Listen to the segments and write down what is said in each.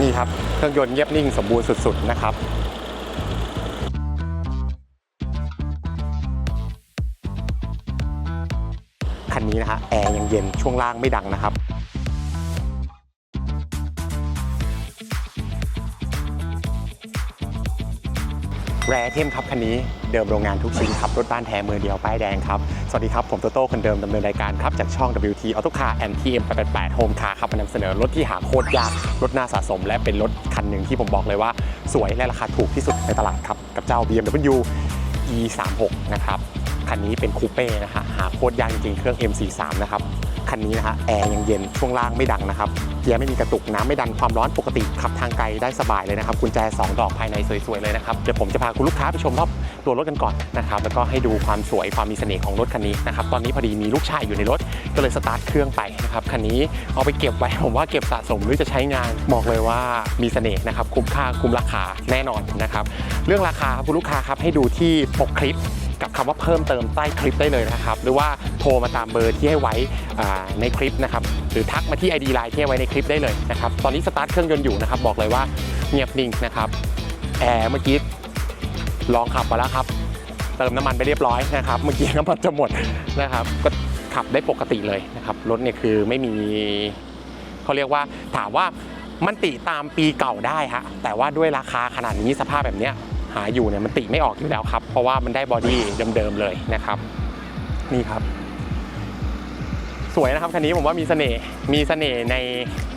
นี่ครับ เครื่องยนต์เงียบนิ่งสมบูรณ์สุด ๆ นะครับคันนี้นะฮะแอร์ยังเย็นช่วงล่างไม่ดังนะครับ แรเทมครับคันนี้เดิมโรงงานทุกชิ้นครับ รถบ้านแท้มือเดียวป้ายแดงครับ สวัสดีครับ ผมโตโต้คนเดิมดำเนินรายการครับ จากช่อง WT Auto Car and TM 88 Home Car ครับมานำเสนอรถที่หาโคตรยาก รถน่าสะสม และเป็นรถคันหนึ่งที่ผมบอกเลยว่า สวยและราคาถูกที่สุดในตลาดครับ กับเจ้า BMW E36 นะครับคันนี้เป็นคูเป้นะฮะหาโคตรยากจริงเครื่อง M43 นะครับ คันนี้นะฮะแอร์ยังเย็นช่วงล่างไม่ดังนะครับเกียร์ไม่มีกระตุกน้ำไม่ดันความร้อนปกติขับทางไกลได้สบายเลยนะครับกุญแจ 2 ดอกภายในสวยๆเลยนะครับเดี๋ยวผมจะพาคุณลูกค้าไปชมรอบตัวรถกันก่อนนะครับแล้วก็ให้ดูความสวยความมีเสน่ห์ของรถคันนี้นะครับตอนนี้พอดีมีลูกชายอยู่ในรถก็เลยสตาร์ทเครื่องไปนะครับคันนี้เอาไปเก็บไว้ผมว่าเก็บสะสมหรือจะใช้งานบอกเลยว่ามีเสน่ห์นะครับคุ้มค่าคุ้มราคาแน่นอนนะครับเรื่องราคาคุณลูกค้าครับให้ดูที่ปกคลิป กับคำว่าเพิ่มเติมใต้คลิปได้เลยนะครับ หรือว่าโทรมาตามเบอร์ที่ให้ไว้ในคลิปนะครับ หรือทักมาที่ ID Line ที่ให้ไว้ในคลิปได้เลยนะครับ ตอนนี้สตาร์ทเครื่องยนต์อยู่นะครับ บอกเลยว่าเงียบนิ่งนะครับ แอร์เมื่อกี้ลองขับมาแล้วครับ เติมน้ำมันไปเรียบร้อยนะครับ เมื่อกี้น้ำมันจะหมดนะครับ ก็ขับได้ปกติเลยนะครับ รถเนี่ยคือไม่มีเขาเรียกว่าถามว่ามันติตามปีเก่าได้ฮะ แต่ว่าด้วยราคาขนาดนี้สภาพแบบเนี้ย หาอยู่เนี่ยมันติไม่ออกอยู่แล้วครับ เพราะว่ามันได้บอดี้เดิมๆเลยนะครับ นี่ครับ สวยนะครับคันนี้ผมว่ามีเสน่ห์มีเสน่ห์ใน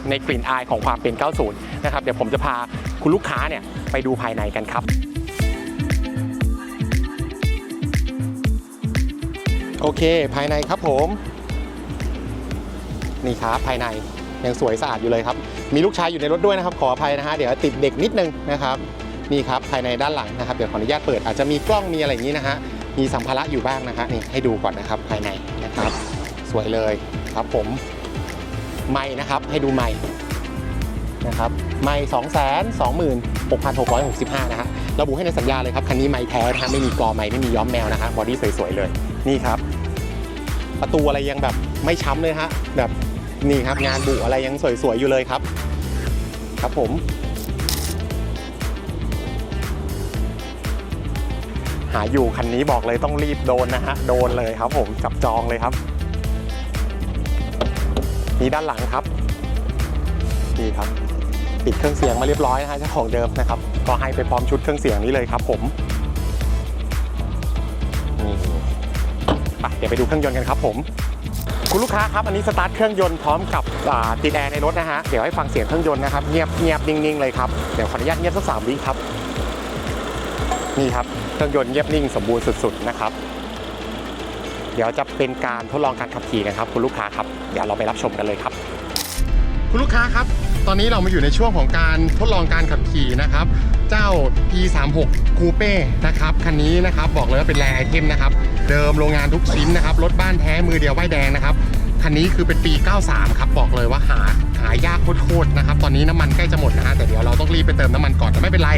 ในกลิ่นอายของความเป็น 90 นะครับ เดี๋ยวผมจะพาคุณลูกค้าเนี่ยไปดูภายในกันครับโอเค ภายในครับผม นี่ครับภายในยังสวยสะอาดอยู่เลยครับ มีลูกชายอยู่ในรถด้วยนะครับ ขออภัยนะฮะเดี๋ยวติดเด็กนิดนึงนะครับ นี่ครับภายในด้านหลังนะครับเดี๋ยวขออนุญาตเปิดอาจจะมีกล้องมีอะไรอย่างนี้นะฮะมีสัมภาระอยู่บ้างนะฮะนี่ให้ดูก่อนนะครับภายในนะครับ สวยเลยครับผมไม่นะครับให้ดูไม่นะครับไม่สองแสนสองหมื่นหกพันหกร้อยหกสิบห้านะฮะระบุให้ในสัญญาเลยครับคันนี้ไม่แท้นะฮะไม่มีกรอไม่ไม่มีย้อมแมวนะฮะบอดี้สวยๆเลยนี่ครับ ประตูอะไรยังแบบไม่ช้ำเลยฮะแบบนี่ครับงานบุอะไรยังสวยๆอยู่เลยครับ ครับผม หาอยู่คันนี้บอกเลยต้องรีบโดนนะฮะ โดนเลยครับผมจับจองเลยครับนี่ด้านหลังครับนี่ครับ ติดเครื่องเสียงมาเรียบร้อยนะฮะเจ้าของเดิมนะครับ ก็ให้ไปพร้อมชุดเครื่องเสียงนี้เลยครับ ผมนี่ไปเดี๋ยวไปดูเครื่องยนต์กันครับ ผมคุณลูกค้าครับอันนี้สตาร์ทเครื่องยนต์พร้อมกับติดแอร์ในรถนะฮะเดี๋ยวให้ฟังเสียงเครื่องยนต์นะครับเงียบเงียบนิ่งๆเลยครับเดี๋ยวขออนุญาตเงียบสักสามวิครับนี่ครับ รื่องยนต์เงียบนิ่งสมบูรณ์สุดๆนะครับ เดี๋ยวจะเป็นการทดลองการขับขี่นะครับ คุณลูกค้าครับ เดี๋ยวเราไปรับชมกันเลยครับ คุณลูกค้าครับ ตอนนี้เรามาอยู่ในช่วงของการทดลองการขับขี่นะครับ เจ้า E36 Coupe นะครับคันนี้นะครับบอกเลยว่าเป็นแรไอเทมนะครับ เดิมโรงงานทุกชิ้นนะครับรถบ้านแท้มือเดียวป้ายแดงนะครับคันนี้คือเป็นปี 93 ครับบอกเลยว่าหาายากโคตรๆนะครับ ตอนนี้น้ำมันใกล้จะหมดนะฮะแต่เดี๋ยวเราต้องรีบไปเติมน้ำมันก่อนแต่ไม่เป็นไร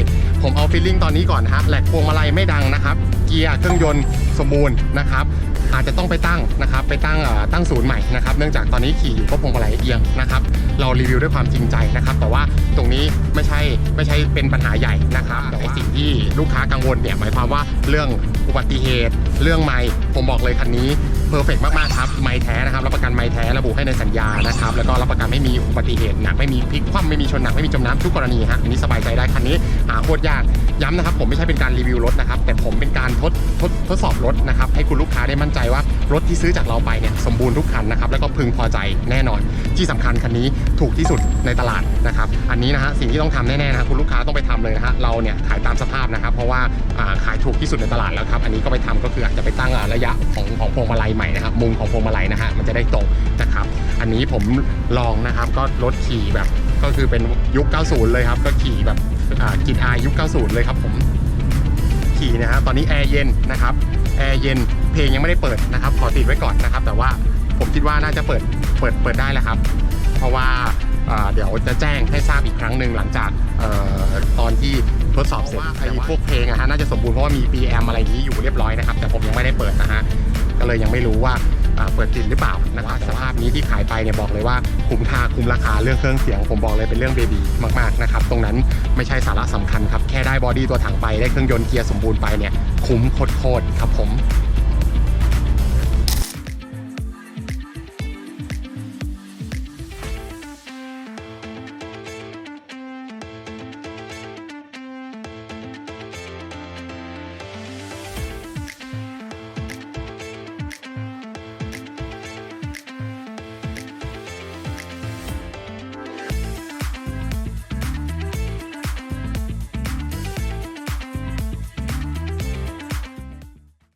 ผมเอาฟิลลิ่งตอนนี้ก่อนนะฮะแหลกพวงมาลัยไม่ดังนะครับ เกียร์เครื่องยนต์สมบูรณ์นะครับ อาจจะต้องไปตั้งนะครับไปตั้งเอ่อตั้งศูนย์ใหม่นะครับเนื่องจากตอนนี้ขี่อยู่ก็พวงมาลัยเอียงนะครับเรารีวิวด้วยความจริงใจนะครับแต่ว่าตรงนี้ไม่ใช่ไม่ใช่เป็นปัญหาใหญ่นะครับแต่ว่าสิ่งที่ลูกค้ากังวลเนี่ยหมายความว่าเรื่องอุบัติเหตุ เรื่องไม้ผมบอกเลยคันนี้เพอร์เฟกมากๆครับไม้แท้นะครับรับประกันไม้แท้ระบุให้ในสัญญานะครับแล้วก็รับประกันไม่มีอุบัติเหตุหนักไม่มีพลิกคว่ำไม่มีชนหนักไม่มีจมน้ำทุกกรณีฮะอันนี้สบายใจได้คันนี้หาโคตรยากย้ำนะครับผมไม่ใช่เป็นการรีวิวรถนะครับแต่ผมเป็นการทดทดทดสอบรถนะครับให้คุณลูกค้าได้มั่นใจว่ารถที่ซื้อจากเราไปเนี่ยสมบูรณ์ทุกคันนะครับแล้วก็พึงพอใจแน่นอน ที่สำคัญคันนี้ถูกที่สุดในตลาดนะครับอันนี้นะฮะสิ่งที่ต้องทำแน่ๆนะคุณลูกค้าต้องไปทำเลยนะฮะเราเนี่ยขายตามสภาพนะครับเพราะว่าขายถูกที่สุดในตลาดแล้วครับอันนี้ก็ไปทำก็คืออาจจะไปตั้งระยะของของพวงมาลัยใหม่นะครับมุมของพวงมาลัยนะฮะมันจะได้ตรงนะครับอันนี้ผมลองนะครับก็รถขี่แบบก็คือเป็นยุค 90 เลยครับก็ขี่แบบกินอายุค 90 เลยครับผ ขี่นะฮะตอนนี้แอร์เย็นนะครับแอร์เย็นเพลงยังไม่ได้เปิดนะครับ ขอติดไว้ก่อนนะครับ แต่ว่าผมคิดว่าน่าจะเปิดเปิดเปิดได้แล้วครับ เพราะว่าเดี๋ยวจะแจ้งให้ทราบอีกครั้งหนึ่งหลังจากออตอนที่ทดสอบเสร็จไอ้พวกเพลงอะฮะน่าจะสมบูรณ์เพราะว่ามี BM อะไรนี้อยู่เรียบร้อยนะครับ แต่ผมยังไม่ได้เปิดนะฮะก็เลยยังไม่รู้ว่า เปิดติดหรือเปล่านะครับสภาพนี้ที่ขายไปเนี่ยบอกเลยว่าคุ้มค่าคุ้มราคาเรื่องเครื่องเสียง ผมบอกเลยเป็นเรื่องเบบีมากๆนะครับตรงนั้นไม่ใช่สาระสำคัญครับแค่ได้บอดี้ตัวถังไปได้เครื่องยนต์เกียร์สมบูรณ์ไปเนี่ยคุ้มโคตรๆครับผม